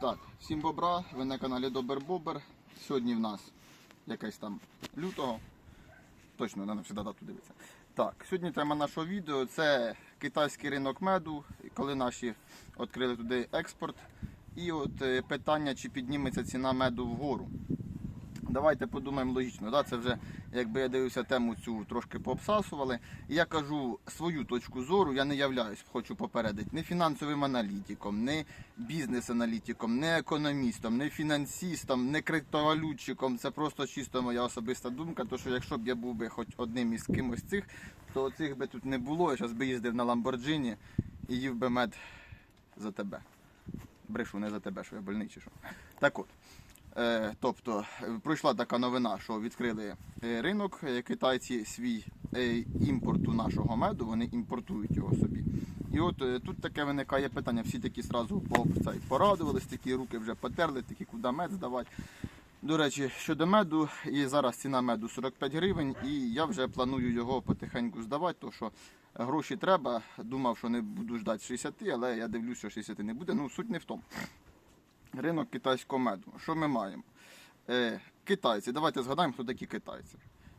Так, всім бобра, ви на каналі Добер Бобер. Сьогодні в нас якесь там лютого. Точно, не завжди дату дивиться. Так, сьогодні тема нашого відео це китайський ринок меду, коли наші відкрили туди експорт. І от е, питання, чи підніметься ціна меду вгору. Давайте подумаємо логічно. Да? Це вже, якби я дивився тему цю, трошки пообсасували. І я кажу свою точку зору, я не являюсь, хочу попередити, не фінансовим аналітиком, не бізнес-аналітиком, не економістом, не фінансистом, не криптовалютчиком. Це просто чисто моя особиста думка. То що якщо б я був би хоч одним із кимось цих, то цих би тут не було. Я зараз би їздив на Ламборджині і їв би мед за тебе. Брешу не за тебе, що я больний чи що. Так от. Е, тобто е, пройшла така новина, що відкрили е, ринок китайці свій імпорту нашого меду, вони імпортують його собі. І от тут таке виникає питання, всі такі сразу по, цей, порадувались, такі руки вже потерли, такі куди мед здавати. До речі, щодо меду, і зараз ціна меду 45 гривень, і я вже планую його потихеньку здавати, тому що гроші треба. Думав, що не буду ждати 60, але я дивлюсь, що 60 не буде. Ну, суть не в тому. Ринок китайського меду. Що ми маємо? Е, китайці. Давайте згадаємо, хто такі китайці.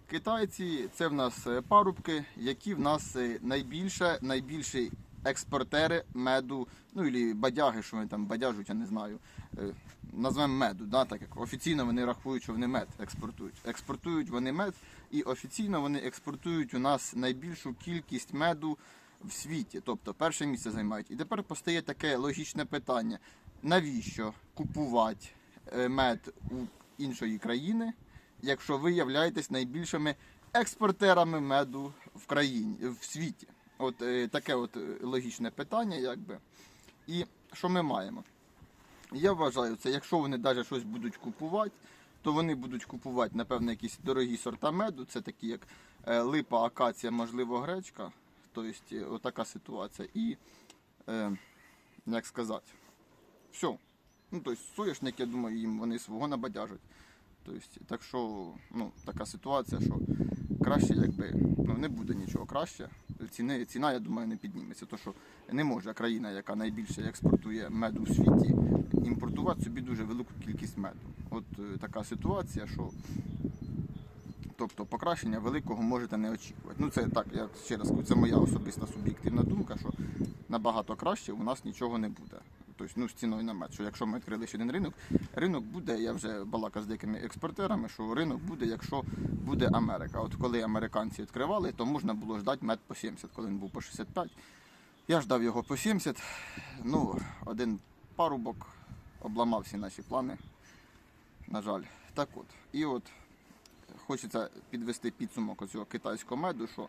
Китайці це в нас е, парубки, які в нас е, найбільше, найбільші експортери меду, ну і бадяги, що вони там бадяжуть, я не знаю. Е, назвемо меду, да, так як офіційно вони рахують, що вони мед експортують. Експортують вони мед, і офіційно вони експортують у нас найбільшу кількість меду в світі. Тобто перше місце займають. І тепер постає таке логічне питання: навіщо купувати е, мед у іншої країни, якщо ви являєтесь найбільшими експортерами меду в країні в світі? От е, таке от е, логічне питання, якби. І що ми маємо? Я вважаю, це якщо вони навіть щось будуть купувати, то вони будуть купувати, напевно, якісь дорогі сорта меду. Це такі, як липа, акація, можливо, гречка. Тобто, отака ситуація. І, як сказати, все. Ну, тобто, соняшник, я думаю, їм вони свого набадяжать. Тобто, так що, ну, така ситуація, що краще, якби, ну, не буде нічого краще. Ціни, ціна, я думаю, не підніметься. То, що не може країна, яка найбільше експортує меду у світі, імпортувати собі дуже велику кількість меду. От е, така ситуація, що тобто покращення великого можете не очікувати. Ну це так, я ще раз кажу, це моя особиста суб'єктивна думка, що набагато краще у нас нічого не буде. Тобто, ну, з ціною на мед, що якщо ми відкрили ще один ринок, ринок буде, я вже балакав з деякими експортерами, що ринок буде, якщо буде Америка. От коли американці відкривали, то можна було ждати мед по 70, коли він був по 65. Я ждав його по 70. Ну, один парубок обламав всі наші плани. На жаль. Так от. І от хочеться підвести підсумок цього китайського меду, що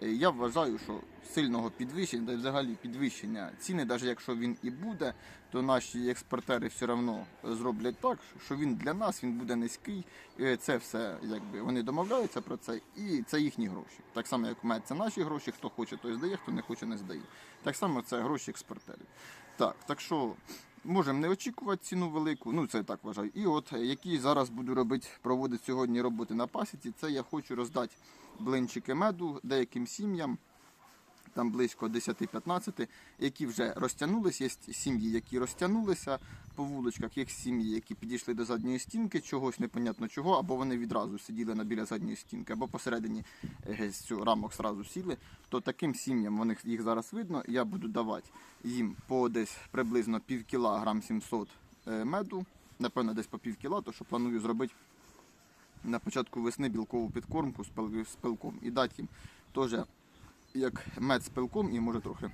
я вважаю, що сильного підвищення, та взагалі підвищення ціни, навіть якщо він і буде, то наші експортери все одно зроблять так, що він для нас він буде низький. Це все якби вони домовляються про це, і це їхні гроші. Так само, як це наші гроші, хто хоче, той здає, хто не хоче, не здає. Так само це гроші експортерів. Так, так що можемо не очікувати ціну велику, ну це я так вважаю. І от е, які зараз буду робити, проводити сьогодні роботи на пасіці, це я хочу роздати блинчики меду деяким сім'ям. Там близько 10-15, які вже розтягнулися. Є сім'ї, які розтягнулися по вуличках, є сім'ї, які підійшли до задньої стінки, чогось непонятно чого, або вони відразу сиділи на біля задньої стінки, або посередині е, цього рамок зразу сіли. То таким сім'ям їх зараз видно. Я буду давати їм по десь приблизно пів кіла, грам 700 е, меду, напевно, десь по пів кіла, то що планую зробити на початку весни білкову підкормку з пилком і дати їм теж як мед з пилком і може трохи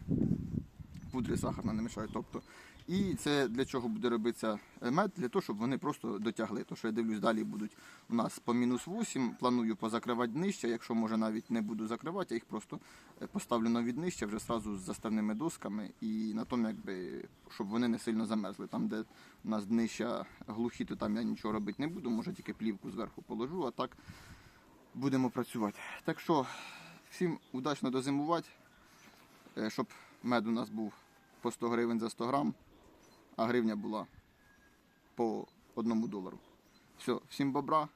пудри сахарна не мішає. Тобто. І це для чого буде робитися мед? Для того, щоб вони просто дотягли. То що я дивлюсь, далі будуть у нас по мінус 8. Планую позакривати днище. Якщо може навіть не буду закривати, я їх просто е, поставлю на віднище вже зразу з заставними досками і на тому, якби, щоб вони не сильно замерзли. Там, де у нас днища глухі, то там я нічого робити не буду, може тільки плівку зверху положу, а так будемо працювати. Так що всім удачно дозимувати, е, щоб мед у нас був по 100 гривень за 100 грам, а гривня була по 1 долару. Все, всім бобра,